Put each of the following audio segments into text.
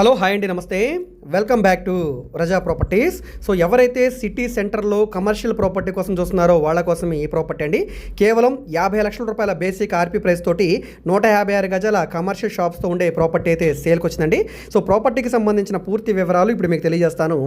Hello hi అండి నమస్తే. Welcome back to Raza properties so ఎవరైతే సిటీ సెంటర్లో కమర్షియల్ ప్రాపర్టీ కోసం చూస్తున్నారో వాళ్ళ కోసం ఈ ప్రాపర్టీ అండి. కేవలం యాభై లక్షల రూపాయల బేసిక్ ఆర్పీ ప్రైస్ తోటి నూట యాభై ఆరు గజాల కమర్షియల్ షాప్స్తో ఉండే ప్రాపర్టీ అయితే సేల్కి వచ్చిందండి. సో ప్రాపర్టీకి సంబంధించిన పూర్తి వివరాలు ఇప్పుడు మీకు తెలియజేస్తాను.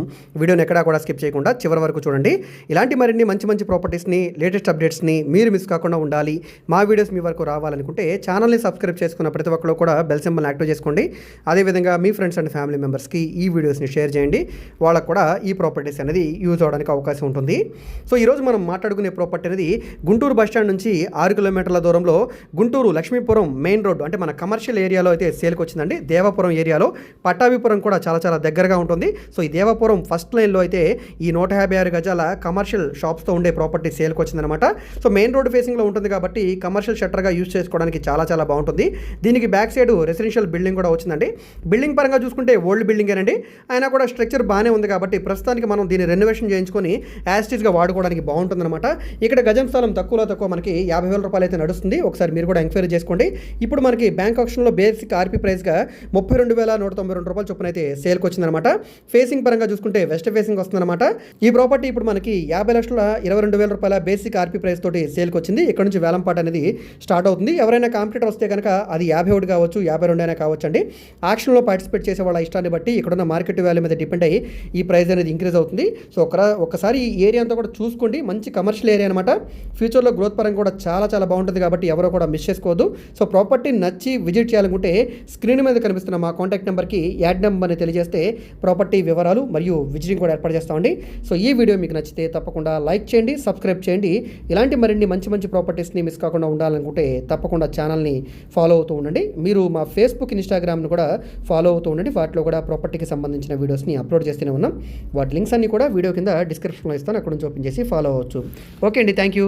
వీడియోని ఎక్కడా కూడా స్కిప్ చేయకుండా చివరి వరకు చూడండి. ఇలాంటి మరిన్ని మంచి మంచి ప్రాపర్టీస్ని లేటెస్ట్ అప్డేట్స్ని మీరు మిస్ కాకుండా ఉండాలి. మా వీడియోస్ మీ వరకు రావాలనుకుంటే ఛానల్ని సబ్స్క్రైబ్ చేసుకున్న ప్రతి ఒక్కరు కూడా బెల్ సింబల్ యాక్టివ్ చేసుకోండి. అదేవిధంగా మీ ఫ్రెండ్స్ అండ్ ఫ్యామిలీ మెంబర్స్కి ఈ వీడియోస్ని షేర్ చేయండి. వాళ్ళకు కూడా ఈ ప్రాపర్టీస్ అనేది యూజ్ అవడానికి అవకాశం ఉంటుంది. సో ఈరోజు మనం మాట్లాడుకునే ప్రాపర్టీ అనేది గుంటూరు బస్ స్టాండ్ నుంచి ఆరు కిలోమీటర్ల దూరంలో గుంటూరు లక్ష్మీపురం మెయిన్ రోడ్డు అంటే మన కమర్షియల్ ఏరియాలో అయితే సేల్కి వచ్చిందండి. దేవాపురం ఏరియాలో పట్టాభిపురం కూడా చాలా చాలా దగ్గరగా ఉంటుంది. సో ఈ దేవాపురం ఫస్ట్ లైన్లో అయితే ఈ నూట యాభై ఆరు గజాల కమర్షియల్ షాప్స్తో ఉండే ప్రాపర్టీ సేల్కి వచ్చిందనమాట సో మెయిన్ రోడ్ ఫేసింగ్లో ఉంటుంది కాబట్టి కమర్షియల్ షట్టర్గా యూజ్ చేసుకోవడానికి చాలా చాలా బాగుంటుంది. దీనికి బ్యాక్ సైడ్ రెసిడెన్షియల్ బిల్డింగ్ కూడా వచ్చిందండి. బిల్డింగ్ పరంగా చూసుకుంటే ఓల్డ్ బిల్డింగేనండి అయినా కూడా స్ట్రక్చర్ బాగానే ఉంది కాబట్టి ప్రస్తుతానికి మనం దీన్ని రెనోవేషన్ చేయించుకొని యాస్టీస్గా వాడుకోవడానికి బాగుంటుందన్నమాట. ఇక్కడ గజం స్థలం తక్కువలో తక్కువ మనకి యాభై వేల రూపాయలు అయితే నడుస్తుంది. ఒకసారి మీరు కూడా ఎంక్వైరీ చేసుకోండి. ఇప్పుడు మనకి బ్యాంక్ ఆప్షన్లో బేసిక్ ఆర్పీ ప్రైస్గా ముప్పై రెండు వేల నూట తొంభై రెండు రూపాయలు చొప్పున అయితే సేల్కి వచ్చిందనమాట ఫేసింగ్ పరంగా చూసుకుంటే వెస్ట్ ఫేసింగ్ వస్తుందన్నమాట. ఈ ప్రాపర్టీ ఇప్పుడు మనకి యాభై లక్షల ఇరవై రెండు వేల రూపాయల బేసిక్ ఆర్పీ ప్రైస్ తోటి సేల్కి వచ్చింది. ఇక్కడ నుంచి వేలంపాట అనేది స్టార్ట్ అవుతుంది. ఎవరైనా కాంపిటేటర్ వస్తే కనుక అది యాభై ఒకటి కావచ్చు యాభై రెండు అయినా కావచ్చు అండి ఆక్షన్లో పార్టిసిపేట్ చేసే వాళ్ళ ఇష్టాన్ని బట్టి ఇక్కడున్న మార్కెట్ వాల్యూ మీద డిపెండ్ అయ్యి ఈ ప్రైస్ అనేది ఇంక్రీజ్ అవుతుంది. సో ఒక ఒకసారి ఈ ఏరియా అంతా కూడా చూసుకోండి. మంచి కమర్షియల్ ఏరియా అనమాట ఫ్యూచర్లో గ్రోత్ పరంగా కూడా చాలా చాలా బాగుంటుంది కాబట్టి ఎవరో కూడా మిస్ చేసుకోవద్దు. సో ప్రాపర్టీ నచ్చి విజిట్ చేయాలనుకుంటే స్క్రీన్ మీద కనిపిస్తున్న మా కాంటాక్ట్ నెంబర్కి యాడ్ నెంబర్ అని తెలియజేస్తే ప్రాపర్టీ వివరాలు మరియు విజిటింగ్ కూడా ఏర్పాటు చేస్తామండి సో ఈ వీడియో మీకు నచ్చితే తప్పకుండా లైక్ చేయండి సబ్స్క్రైబ్ చేయండి. ఇలాంటి మరిన్ని మంచి మంచి ప్రాపర్టీస్ని మిస్ కాకుండా ఉండాలనుకుంటే తప్పకుండా ఛానల్ని ఫాలో అవుతూ ఉండండి. మీరు మా ఫేస్బుక్ ఇన్స్టాగ్రామ్ను కూడా ఫాలో అవుతూ ఉండండి. ఉండండి వాటిలో కూడా ప్రాపర్టీకి సంబంధించిన వీడియోస్ని అప్లోడ్ చేస్తూనే ఉన్నాం. వాటి లింక్స్ అన్ని కూడా వీడియో కింద డిస్క్రిప్షన్లో ఇస్తాను. అక్కడ నుంచి ఓపెన్ చేసి ఫాలో అవ్వచ్చు. ఓకే అండి. Thank you